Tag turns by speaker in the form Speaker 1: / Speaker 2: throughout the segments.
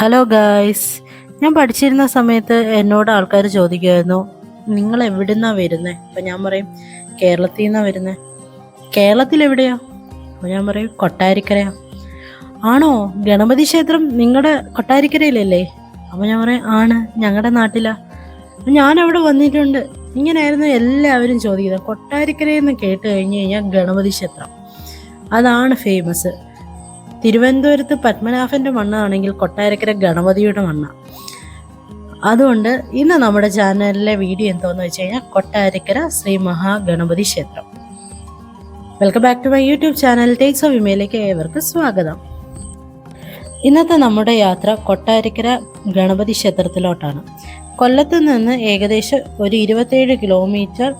Speaker 1: Hello guys ഞാൻ പഠിച്ചിരുന്ന സമയത്ത് എന്നോട് ആൾക്കാർ ചോദിക്കുമായിരുന്നു നിങ്ങൾ എവിടുന്നാ വരുന്നത് അപ്പം ഞാൻ പറയും കേരളത്തിൽ നിന്നാണ് വരുന്നത് കേരളത്തിൽ എവിടെയാ? അപ്പോൾ ഞാൻ പറയും കൊട്ടാരിക്കരയാ. ആണോ? ഗണപതി ക്ഷേത്രം നിങ്ങളുടെ കൊട്ടാരിക്കരയിലല്ലേ? അപ്പോൾ ഞാൻ പറയും ആണ്. ഞങ്ങളുടെ നാട്ടിലാ. "അപ്പൊ ഞാൻ അവിടെ വന്നിട്ടുണ്ട്. ഇങ്ങനെയായിരുന്നു എല്ലാവരും ചോദിക്കുന്നത്. കൊട്ടാരിക്കരയെന്ന് കേട്ട് കഴിഞ്ഞ് കഴിഞ്ഞാൽ ഗണപതി ക്ഷേത്രം. അതാണ് ഫേമസ് തിരുവനന്തപുരത്ത് പത്മനാഭന്റെ മണ്ണാണെങ്കിൽ കൊട്ടാരക്കര ഗണപതിയുടെ മണ്ണ. അതുകൊണ്ട് ഇന്ന് നമ്മുടെ ചാനലിലെ വീഡിയോ എന്തോന്ന് വെച്ച് കഴിഞ്ഞാൽ കൊട്ടാരക്കര ശ്രീ മഹാഗണപതി ക്ഷേത്രം. Welcome back to my YouTube channel takes of വിമയിലേക്ക് ഏവർക്കും സ്വാഗതം. ഇന്നത്തെ നമ്മുടെ യാത്ര കൊട്ടാരക്കര ഗണപതി ക്ഷേത്രത്തിലോട്ടാണ്. കൊല്ലത്ത് നിന്ന് ഏകദേശം ഒരു ഇരുപത്തേഴ് കിലോമീറ്റർ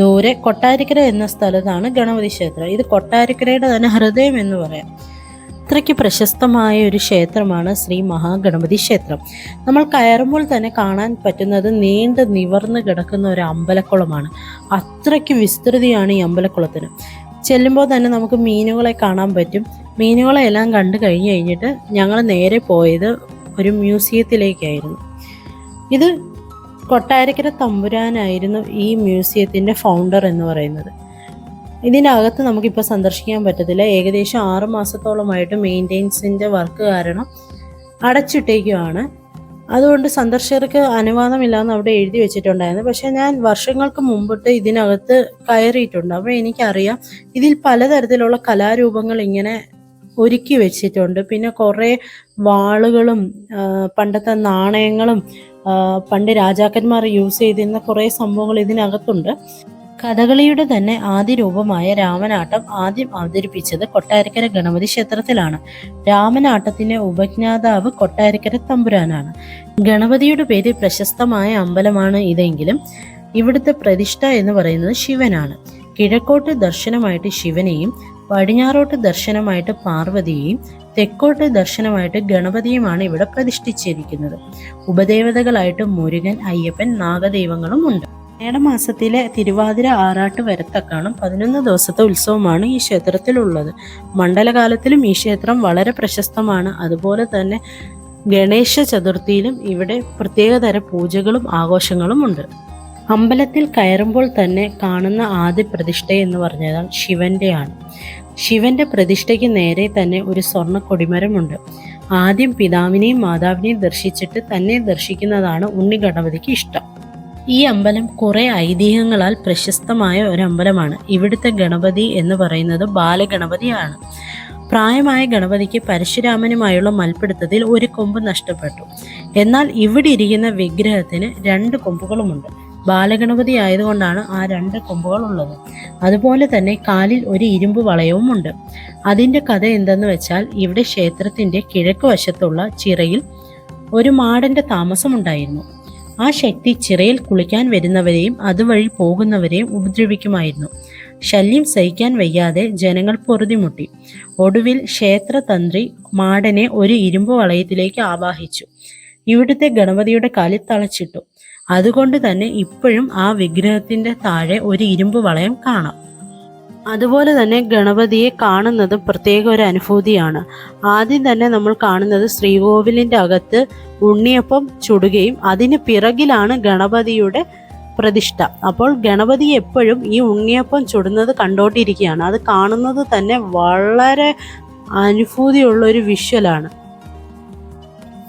Speaker 1: ദൂരെ കൊട്ടാരക്കര എന്ന സ്ഥലത്താണ് ഗണപതി ക്ഷേത്രം. ഇത് കൊട്ടാരക്കരയുടെ തന്നെ ഹൃദയം എന്ന് പറയാം. അത്രയ്ക്ക് പ്രശസ്തമായ ഒരു ക്ഷേത്രമാണ് ശ്രീ മഹാഗണപതി ക്ഷേത്രം. നമ്മൾ കയറുമ്പോൾ തന്നെ കാണാൻ പറ്റുന്നത് നീണ്ട് നിവർന്ന് കിടക്കുന്ന ഒരു അമ്പലക്കുളമാണ്. അത്രയ്ക്ക് വിസ്തൃതിയാണ് ഈ അമ്പലക്കുളത്തിന്. ചെല്ലുമ്പോൾ തന്നെ നമുക്ക് മീനുകളെ കാണാൻ പറ്റും. മീനുകളെ എല്ലാം കണ്ടു കഴിഞ്ഞ് കഴിഞ്ഞിട്ട് ഞങ്ങൾ നേരെ പോയത് ഒരു മ്യൂസിയത്തിലേക്കായിരുന്നു. ഇത് കൊട്ടാരക്കര തമ്പുരാനായിരുന്നു ഈ മ്യൂസിയത്തിന്റെ ഫൗണ്ടർ എന്ന് പറയുന്നത്. ഇതിന്റെ അകത്ത് നമുക്കിപ്പോൾ സന്ദർശിക്കാൻ പറ്റത്തില്ല. ഏകദേശം ആറ് മാസത്തോളമായിട്ട് മെയിന്റെനൻസിന്റെ വർക്ക് കാരണം അടച്ചിട്ടേക്കുവാണ്. അതുകൊണ്ട് സന്ദർശകർക്ക് അനുവാദമില്ലാന്ന് അവിടെ എഴുതി വെച്ചിട്ടുണ്ടായിരുന്നു. പക്ഷെ ഞാൻ വർഷങ്ങൾക്ക് മുമ്പിട്ട് ഇതിനകത്ത് കയറിയിട്ടുണ്ട്. അപ്പോൾ എനിക്കറിയാം ഇതിൽ പലതരത്തിലുള്ള കലാരൂപങ്ങൾ ഇങ്ങനെ ഒരുക്കി വെച്ചിട്ടുണ്ട്. പിന്നെ കുറേ വാളുകളും പണ്ടത്തെ നാണയങ്ങളും പണ്ട് രാജാക്കന്മാർ യൂസ് ചെയ്തിരുന്ന കുറേ സംഭവങ്ങൾ ഇതിനകത്തുണ്ട്. കഥകളിയുടെ തന്നെ ആദ്യ രൂപമായ രാമനാട്ടം ആദ്യം അവതരിപ്പിച്ചത് കൊട്ടാരക്കര ഗണപതി ക്ഷേത്രത്തിലാണ്. രാമനാട്ടത്തിന്റെ ഉപജ്ഞാതാവ് കൊട്ടാരക്കര തമ്പുരാനാണ്. ഗണപതിയുടെ പേരിൽ പ്രശസ്തമായ അമ്പലമാണ് ഇതെങ്കിലും ഇവിടുത്തെ പ്രതിഷ്ഠ എന്ന് പറയുന്നത് ശിവനാണ്. കിഴക്കോട്ട് ദർശനമായിട്ട് ശിവനെയും പടിഞ്ഞാറോട്ട് ദർശനമായിട്ട് പാർവതിയെയും തെക്കോട്ട് ദർശനമായിട്ട് ഗണപതിയുമാണ് ഇവിടെ പ്രതിഷ്ഠിച്ചിരിക്കുന്നത്. ഉപദേവതകളായിട്ട് മുരുകൻ അയ്യപ്പൻ നാഗദൈവങ്ങളും ഉണ്ട്. മേടമാസത്തിലെ തിരുവാതിര ആറാട്ട് വരത്തക്കാണം പതിനൊന്ന് ദിവസത്തെ ഉത്സവമാണ് ഈ ക്ഷേത്രത്തിലുള്ളത്. മണ്ഡലകാലത്തിലും ഈ ക്ഷേത്രം വളരെ പ്രശസ്തമാണ്. അതുപോലെ തന്നെ ഗണേശ ചതുർത്ഥിയിലും ഇവിടെ പ്രത്യേകതര പൂജകളും ആഘോഷങ്ങളും ഉണ്ട്. അമ്പലത്തിൽ കയറുമ്പോൾ തന്നെ കാണുന്ന ആദ്യ പ്രതിഷ്ഠ എന്ന് പറഞ്ഞാൽ ശിവന്റെയാണ്. ശിവന്റെ പ്രതിഷ്ഠയ്ക്ക് നേരെ തന്നെ ഒരു സ്വർണ കൊടിമരമുണ്ട്. ആദ്യം പിതാവിനെയും മാതാവിനെയും ദർശിച്ചിട്ട് തന്നെ ദർശിക്കുന്നതാണ് ഉണ്ണി ഗണപതിക്ക് ഇഷ്ടം. ഈ അമ്പലം കുറെ ഐതിഹ്യങ്ങളാൽ പ്രശസ്തമായ ഒരു അമ്പലമാണ്. ഇവിടുത്തെ ഗണപതി എന്ന് പറയുന്നത് ബാലഗണപതിയാണ്. പ്രായമായ ഗണപതിക്ക് പരശുരാമനുമായുള്ള മൽപ്പിടുത്തത്തിൽ ഒരു കൊമ്പ് നഷ്ടപ്പെട്ടു. എന്നാൽ ഇവിടെ ഇരിക്കുന്ന വിഗ്രഹത്തിന് രണ്ട് കൊമ്പുകളുമുണ്ട്. ബാലഗണപതി ആയതുകൊണ്ടാണ് ആ രണ്ട് കൊമ്പുകൾ ഉള്ളത് അതുപോലെ തന്നെ കാലിൽ ഒരു ഇരുമ്പ് വളയവും ഉണ്ട്. അതിന്റെ കഥ എന്തെന്ന് വെച്ചാൽ ഇവിടെ ക്ഷേത്രത്തിന്റെ കിഴക്ക് വശത്തുള്ള ചിറയിൽ ഒരു മാടന്റെ താമസമുണ്ടായിരുന്നു. ആ ശക്തി ചിറയിൽ കുളിക്കാൻ വരുന്നവരെയും അതുവഴി പോകുന്നവരെയും ഉപദ്രവിക്കുമായിരുന്നു. ശല്യം സഹിക്കാൻ വയ്യാതെ ജനങ്ങൾ പൊറുതിമുട്ടി. ഒടുവിൽ ക്ഷേത്രതന്ത്രി മാടനെ ഒരു ഇരുമ്പ് വളയത്തിലേക്ക് ആവാഹിച്ചു. ഇവിടുത്തെ ഗണപതിയുടെ കാലിൽ തളച്ചിട്ടു. അതുകൊണ്ട് തന്നെ ഇപ്പോഴും ആ വിഗ്രഹത്തിന്റെ താഴെ ഒരു ഇരുമ്പ് വളയം കാണാം. അതുപോലെ തന്നെ ഗണപതിയെ കാണുന്നതും പ്രത്യേക ഒരു അനുഭൂതിയാണ്. ആദ്യം തന്നെ നമ്മൾ കാണുന്നത് ശ്രീകോവിലിന്റെ അകത്ത് ഉണ്ണിയപ്പം ചുടുകയും അതിന് പിറകിലാണ് ഗണപതിയുടെ പ്രതിഷ്ഠ. അപ്പോൾ ഗണപതി എപ്പോഴും ഈ ഉണ്ണിയപ്പം ചുടുന്നത് കണ്ടോണ്ടിരിക്കുകയാണ്. അത് കാണുന്നത് തന്നെ വളരെ അനുഭൂതിയുള്ള ഒരു വിഷ്വലാണ്.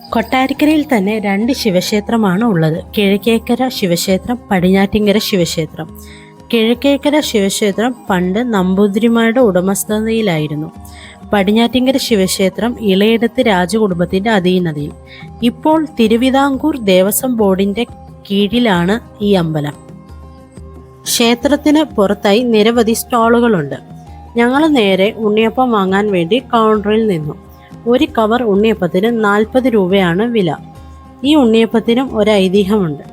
Speaker 1: കൊട്ടാരക്കരയിൽ തന്നെ രണ്ട് ശിവക്ഷേത്രമാണ് ഉള്ളത്. കിഴക്കേക്കര ശിവക്ഷേത്രം പടിഞ്ഞാറ്റിങ്കര ശിവക്ഷേത്രം. കിഴക്കേക്കര ശിവക്ഷേത്രം പണ്ട് നമ്പൂതിരിമാരുടെ ഉടമസ്ഥതയിലായിരുന്നു. പടിഞ്ഞാറ്റിങ്കര ശിവക്ഷേത്രം ഇളയിടത്ത് രാജകുടുംബത്തിന്റെ അധീനതയിൽ. ഇപ്പോൾ തിരുവിതാംകൂർ ദേവസ്വം ബോർഡിന്റെ കീഴിലാണ് ഈ അമ്പലം. ക്ഷേത്രത്തിന് പുറത്തായി നിരവധി സ്റ്റാളുകളുണ്ട്. ഞങ്ങൾ നേരെ ഉണ്ണിയപ്പം വാങ്ങാൻ വേണ്ടി കൗണ്ടറിൽ നിന്നു. ഒരു കവർ ഉണ്ണിയപ്പത്തിന് നാൽപ്പത് രൂപയാണ് വില. ഈ ഉണ്ണിയപ്പത്തിനും ഒരു ഐതിഹ്യമുണ്ട്.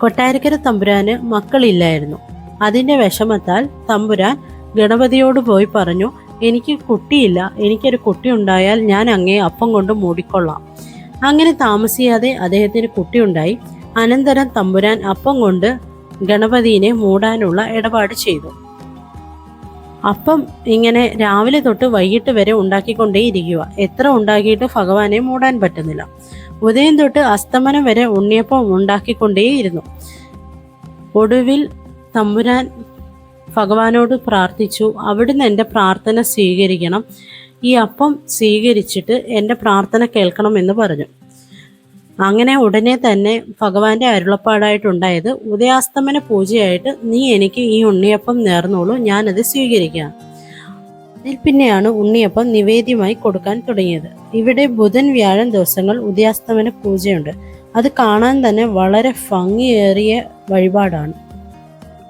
Speaker 1: കൊട്ടാരക്കര തമ്പുരാന് മക്കളില്ലായിരുന്നു. അതിന്റെ വിഷമത്താൽ തമ്പുരാൻ ഗണപതിയോട് പോയി പറഞ്ഞു എനിക്ക് കുട്ടിയില്ല. എനിക്കൊരു കുട്ടി ഉണ്ടായാൽ ഞാൻ അങ്ങേ അപ്പം കൊണ്ട് മൂടിക്കൊള്ളാം. അങ്ങനെ താമസിയാതെ അദ്ദേഹത്തിന് കുട്ടിയുണ്ടായി. അനന്തരം തമ്പുരാൻ അപ്പം കൊണ്ട് ഗണപതിയെ മൂടാനുള്ള ഇടപാട് ചെയ്തു. അപ്പം ഇങ്ങനെ രാവിലെ തൊട്ട് വൈകിട്ട് വരെ ഉണ്ടാക്കിക്കൊണ്ടേയിരിക്കുക. എത്ര ഉണ്ടാക്കിയിട്ട് ഭഗവാനെ മൂടാൻ പറ്റുന്നില്ല. ഉദയം തൊട്ട് അസ്തമനം വരെ ഉണ്ണിയപ്പം ഉണ്ടാക്കിക്കൊണ്ടേയിരുന്നു. ഒടുവിൽ തമ്പുരാൻ ഭഗവാനോട് പ്രാർത്ഥിച്ചു അവിടുന്ന് എന്റെ പ്രാർത്ഥന സ്വീകരിക്കണം. ഈ അപ്പം സ്വീകരിച്ചിട്ട് എന്റെ പ്രാർത്ഥന കേൾക്കണമെന്ന് പറഞ്ഞു. അങ്ങനെ ഉടനെ തന്നെ ഭഗവാന്റെ അരുളപ്പാടായിട്ടുണ്ടായത് ഉദയാസ്തമന പൂജയായിട്ട് നീ എനിക്ക് ഈ ഉണ്ണിയപ്പം നേർന്നോളൂ ഞാനത് സ്വീകരിക്കാം. അതിൽ പിന്നെയാണ് ഉണ്ണിയപ്പം നിവേദ്യമായി കൊടുക്കാൻ തുടങ്ങിയത്. ഇവിടെ ബുധൻ വ്യാഴം ദിവസങ്ങൾ ഉദയാസ്തമന പൂജയുണ്ട്. അത് കാണാൻ തന്നെ വളരെ ഭംഗിയേറിയ വഴിപാടാണ്.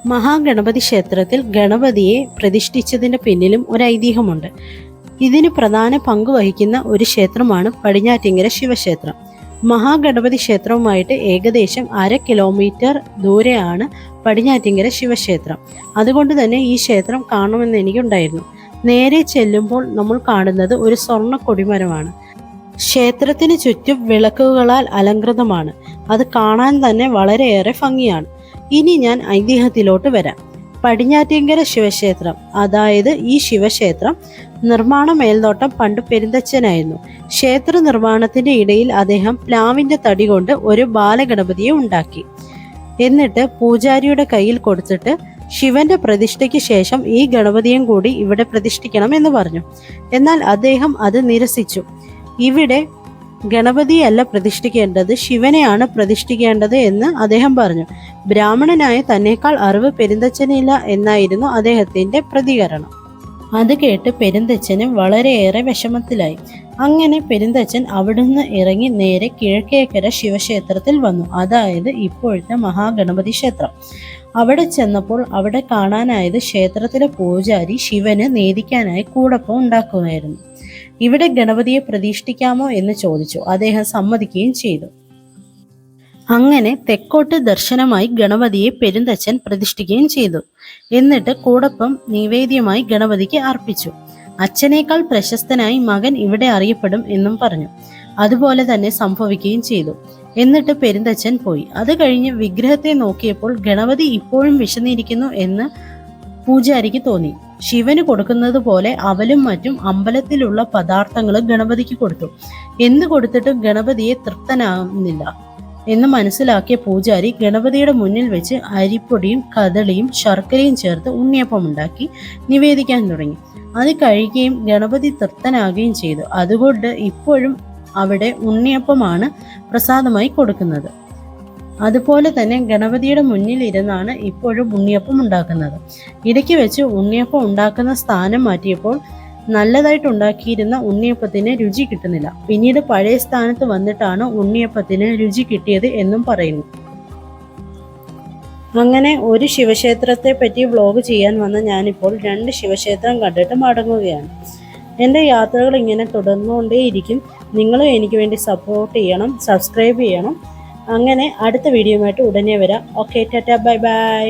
Speaker 1: മഹാഗണപതി ക്ഷേത്രത്തിൽ ഗണപതിയെ പ്രതിഷ്ഠിച്ചതിന്റെ പിന്നിലും ഒരു ഐതിഹ്യമുണ്ട്. ഇതിന് പ്രധാന പങ്ക് വഹിക്കുന്ന ഒരു ക്ഷേത്രമാണ് പടിഞ്ഞാറ്റിങ്കര ശിവക്ഷേത്രം. മഹാഗണപതി ക്ഷേത്രവുമായിട്ട് ഏകദേശം അര കിലോമീറ്റർ ദൂരെയാണ് പടിഞ്ഞാറ്റിങ്കര ശിവക്ഷേത്രം. അതുകൊണ്ട് തന്നെ ഈ ക്ഷേത്രം കാണുമെന്ന് എനിക്കുണ്ടായിരുന്നു. നേരെ ചെല്ലുമ്പോൾ നമ്മൾ കാണുന്നത് ഒരു സ്വർണ കൊടിമരമാണ്. ക്ഷേത്രത്തിന് ചുറ്റും വിളക്കുകളാൽ അലങ്കൃതമാണ്. അത് കാണാൻ തന്നെ വളരെയേറെ ഭംഗിയാണ്. ഇനി ഞാൻ ഐതിഹ്യത്തിലോട്ട് വരാം. പടിഞ്ഞാറ്റിങ്കര ശിവക്ഷേത്രം അതായത് ഈ ശിവക്ഷേത്രം നിർമ്മാണ മേൽനോട്ടം പണ്ട് പെരുന്തച്ഛനായിരുന്നു ക്ഷേത്ര നിർമ്മാണത്തിന്റെ ഇടയിൽ അദ്ദേഹം പ്ലാവിന്റെ തടി കൊണ്ട് ഒരു ബാലഗണപതിയെ ഉണ്ടാക്കി. എന്നിട്ട് പൂജാരിയുടെ കയ്യിൽ കൊടുത്തിട്ട് ശിവന്റെ പ്രതിഷ്ഠയ്ക്ക് ശേഷം ഈ ഗണപതിയും കൂടി ഇവിടെ പ്രതിഷ്ഠിക്കണം എന്ന് പറഞ്ഞു. എന്നാൽ അദ്ദേഹം അത് നിരസിച്ചു. ഇവിടെ ഗണപതിയല്ല പ്രതിഷ്ഠിക്കേണ്ടത് ശിവനെയാണ് പ്രതിഷ്ഠിക്കേണ്ടത് എന്ന് അദ്ദേഹം പറഞ്ഞു. ബ്രാഹ്മണനായ തന്നേക്കാൾ അറിവ് പെരുന്തച്ഛനില്ല എന്നായിരുന്നു അദ്ദേഹത്തിന്റെ പ്രതികരണം. അത് കേട്ട് പെരുന്തച്ഛന് വളരെയേറെ വിഷമത്തിലായി. അങ്ങനെ പെരുന്തച്ഛൻ അവിടുന്ന് ഇറങ്ങി നേരെ കിഴക്കേക്കര ശിവക്ഷേത്രത്തിൽ വന്നു. അതായത് ഇപ്പോഴത്തെ മഹാഗണപതി ക്ഷേത്രം. അവിടെ ചെന്നപ്പോൾ അവിടെ കാണാനായത് ക്ഷേത്രത്തിലെ പൂജാരി ശിവന് നേദിക്കാനായി കൂടപ്പം ഉണ്ടാക്കുകയായിരുന്നു ഇവിടെ ഗണപതിയെ പ്രതിഷ്ഠിക്കാമോ എന്ന് ചോദിച്ചു. അദ്ദേഹം സമ്മതിക്കുകയും ചെയ്തു. അങ്ങനെ തെക്കോട്ട് ദർശനമായി ഗണപതിയെ പെരുന്തച്ഛൻ പ്രതിഷ്ഠിക്കുകയും ചെയ്തു. എന്നിട്ട് കൂടപ്പം നിവേദ്യമായി ഗണപതിക്ക് അർപ്പിച്ചു. അച്ഛനേക്കാൾ പ്രശസ്തനായി മകൻ ഇവിടെ അറിയപ്പെടും എന്നും പറഞ്ഞു. അതുപോലെ തന്നെ സംഭവിക്കുകയും ചെയ്തു. എന്നിട്ട് പെരുന്തച്ഛൻ പോയി. അത് കഴിഞ്ഞ് വിഗ്രഹത്തെ നോക്കിയപ്പോൾ ഗണപതി ഇപ്പോഴും വിശന്നിരിക്കുന്നു എന്ന് പൂജാരിക്ക് തോന്നി. ശിവന് കൊടുക്കുന്നത് പോലെ അവലും മറ്റും അമ്പലത്തിലുള്ള പദാർത്ഥങ്ങൾ ഗണപതിക്ക് കൊടുത്തു. എന്ത് കൊടുത്തിട്ടും ഗണപതിയെ തൃപ്തനാകുന്നില്ല എന്ന് മനസ്സിലാക്കിയ പൂജാരി ഗണപതിയുടെ മുന്നിൽ വെച്ച് അരിപ്പൊടിയും കദളിയും ശർക്കരയും ചേർത്ത് ഉണ്ണിയപ്പം ഉണ്ടാക്കി നിവേദിക്കാൻ തുടങ്ങി. അത് കഴിക്കുകയും ഗണപതി തൃപ്തനാകുകയും ചെയ്തു. അതുകൊണ്ട് ഇപ്പോഴും അവിടെ ഉണ്ണിയപ്പമാണ് പ്രസാദമായി കൊടുക്കുന്നത്. അതുപോലെ തന്നെ ഗണപതിയുടെ മുന്നിൽ ഇരുന്നാണ് ഇപ്പോഴും ഉണ്ണിയപ്പം ഉണ്ടാക്കുന്നത്. ഇടയ്ക്ക് വെച്ച് ഉണ്ണിയപ്പം ഉണ്ടാക്കുന്ന സ്ഥാനം മാറ്റിയപ്പോൾ നല്ലതായിട്ട് ഉണ്ടാക്കിയിരുന്ന ഉണ്ണിയപ്പത്തിന് രുചി കിട്ടുന്നില്ല. പിന്നീട് പഴയ സ്ഥാനത്ത് വന്നിട്ടാണ് ഉണ്ണിയപ്പത്തിന് രുചി കിട്ടിയത് എന്നും പറയുന്നു. അങ്ങനെ ഒരു ശിവക്ഷേത്രത്തെ പറ്റി വ്ലോഗ് ചെയ്യാൻ വന്ന ഞാനിപ്പോൾ രണ്ട് ശിവക്ഷേത്രം കണ്ടിട്ട് മടങ്ങുകയാണ്. എന്റെ യാത്രകൾ ഇങ്ങനെ തുടർന്നുകൊണ്ടേയിരിക്കും. നിങ്ങളും എനിക്ക് വേണ്ടി സപ്പോർട്ട് ചെയ്യണം സബ്സ്ക്രൈബ് ചെയ്യണം. അങ്ങനെ അടുത്ത വീഡിയോയുമായിട്ട് ഉടനെ വരാം. Okay Tata bye bye